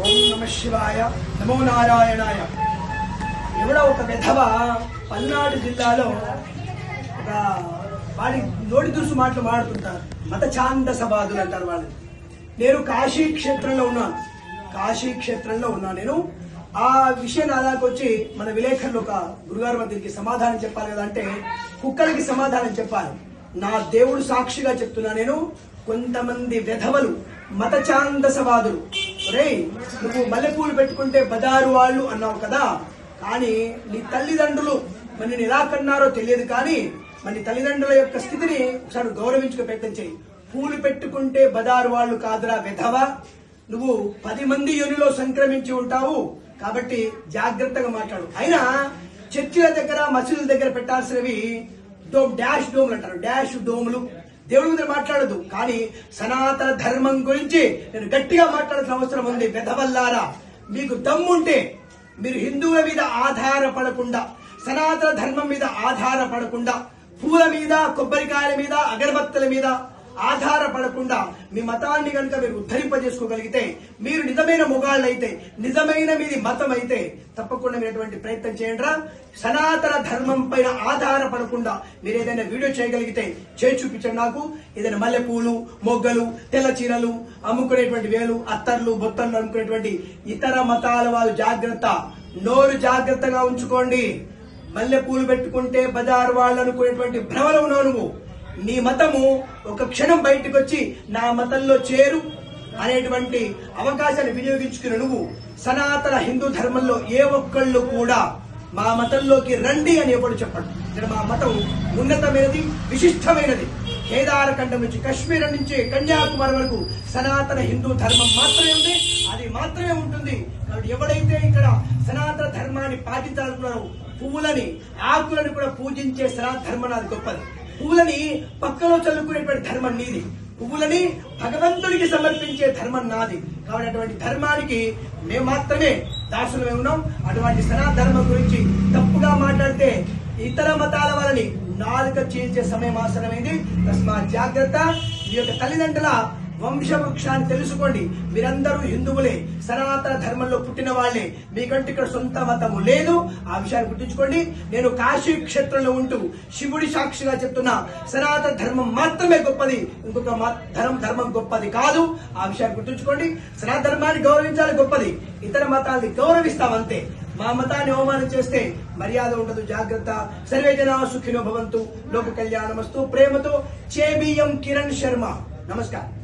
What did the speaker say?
ఓం నమ శివాయ నమో నారాయణాయ. ఎవడో ఒక విధవ పల్నాడు జిల్లాలో ఒక వాడి నోడి దురుసు మాటలు మాడుతుంటారు. మత ఛాందస బాధులు అంటారు వాళ్ళు. నేను కాశీ క్షేత్రంలో ఉన్నాను. కాశీ క్షేత్రంలో ఉన్నాను. నేను ఆ విషయం నా వచ్చి మన విలేకరులు ఒక గురుగారు మధ్యకి సమాధానం చెప్పాలి కదా అంటే కుక్కలకి సమాధానం చెప్పాలి. నా దేవుడు సాక్షిగా చెప్తున్నా నేను కొంతమంది విధవలు మత ఛాందసవాదులు. ఒరేయ్ నువ్వు మల్లెపూలు పెట్టుకుంటే బజారు వాళ్ళు అన్నావు కదా. కానీ నీ తల్లిదండ్రులు మనని ఎలా కన్నారో తెలియదు కానీ మన తల్లిదండ్రుల యొక్క స్థితిని ఒకసారి గౌరవించుకు ప్రయత్నం చేయి. పూలు పెట్టుకుంటే బజారు వాళ్ళు కాదురా విధవ. నువ్వు పది మంది యోనిలో సంక్రమించి ఉంటావు. కాబట్టి జాగ్రత్తగా మాట్లాడు. అయినా చర్చిల దగ్గర మసీదుల దగ్గర పెట్టాల్సినవి డోమ్ డాష్ డోములు అంటారు. డాష్ డోములు. దేవుడి మీద మాట్లాడదు. కానీ సనాతన ధర్మం గురించి నేను గట్టిగా మాట్లాడాల్సిన అవసరం ఉంది. పెదవల్లారా మీకు దమ్ముంటే మీరు హిందువుల మీద ఆధారపడకుండా సనాతన ధర్మం మీద ఆధారపడకుండా పూల మీద కొబ్బరికాయల మీద అగరబత్తల మీద ఆధారపడకుండా మీ మతాన్ని కనుక మీరు ఉద్ధరింపజేసుకోగలిగితే మీరు నిజమైన మొగాళ్ళు అయితే నిజమైన మీది మతం అయితే తప్పకుండా మీరటువంటి ప్రయత్నం చేయండి సనాతన ధర్మం పైన ఆధారపడకుండా మీరు ఏదైనా వీడియో చేయగలిగితే చేసి చూపించండి నాకు. ఏదైనా మల్లెపూలు మొగ్గలు తెల్ల చీరలు అమ్ముకునేటువంటి వేలు అత్తర్లు బొత్తర్లు అమ్ముకునేటువంటి ఇతర మతాల వాళ్ళు జాగ్రత్త. నోరు జాగ్రత్తగా ఉంచుకోండి. మల్లెపూలు పెట్టుకుంటే బజారు వాళ్ళు అనుకునేటువంటి భ్రమలో ఉన్నావు నువ్వు. నీ మతము ఒక క్షణం బయటకు వచ్చి నా మతంలో చేరు అనేటువంటి అవకాశాన్ని వినియోగించుకుని నువ్వు సనాతన హిందూ ధర్మంలో ఏ ఒక్కళ్ళు కూడా మా మతంలోకి రండి అని ఎప్పుడు చెప్పండి. ఇక్కడ మా మతం ఉన్నతమైనది విశిష్టమైనది. కేదారఖండం నుంచి కాశ్మీర్ నుంచి కన్యాకుమారి వరకు సనాతన హిందూ ధర్మం మాత్రమే ఉంది అది మాత్రమే ఉంటుంది. కాబట్టి ఎవడైతే ఇక్కడ సనాతన ధర్మాన్ని పాటించాలనుకున్నారో పువ్వులని ఆకులను కూడా పూజించే సనాతన ధర్మం నాది గొప్పది. పువ్వులని పక్కలో చల్లుకునేటువంటి ధర్మం నీది. పువ్వులని భగవంతుడికి సమర్పించే ధర్మం నాది. కాబట్టి అటువంటి ధర్మానికి మేము మాత్రమే దాసులమే ఉన్నాం. అటువంటి సనాతన ధర్మం గురించి తప్పుగా మాట్లాడితే ఇతర మతాల వాళ్ళని నాలుక చీల్చే సమయం ఆసనమైంది తస్మా జాగ్రత్త. ఈ యొక్క తల్లిదండ్రుల వంశవృక్షాన్ని తెలుసుకోండి. మీరందరూ హిందువులే సనాతన ధర్మంలో పుట్టిన వాళ్ళే. మీకంటే ఇక్కడ సొంత మతము లేదు. ఆ విషయాన్ని గుర్తుంచుకోండి. నేను కాశీ క్షేత్రంలో ఉంటూ శివుడి సాక్షిగా చెప్తున్నా. సనాతన ధర్మం మాత్రమే గొప్పది. ఇంకొక ధర్మం ధర్మం గొప్పది కాదు. ఆ విషయాన్ని గుర్తుంచుకోండి. సనాతన ధర్మాన్ని గౌరవించాలి గొప్పది. ఇతర మతాల్ని గౌరవిస్తాం అంతే. మా మతాన్ని అవమానం చేస్తే మర్యాద ఉండదు జాగ్రత్త. సర్వే జనా సుఖినో భవంతు. లోక కళ్యాణమస్తు. ప్రేమతో చేబిఎం కిరణ్ శర్మ. నమస్కారం.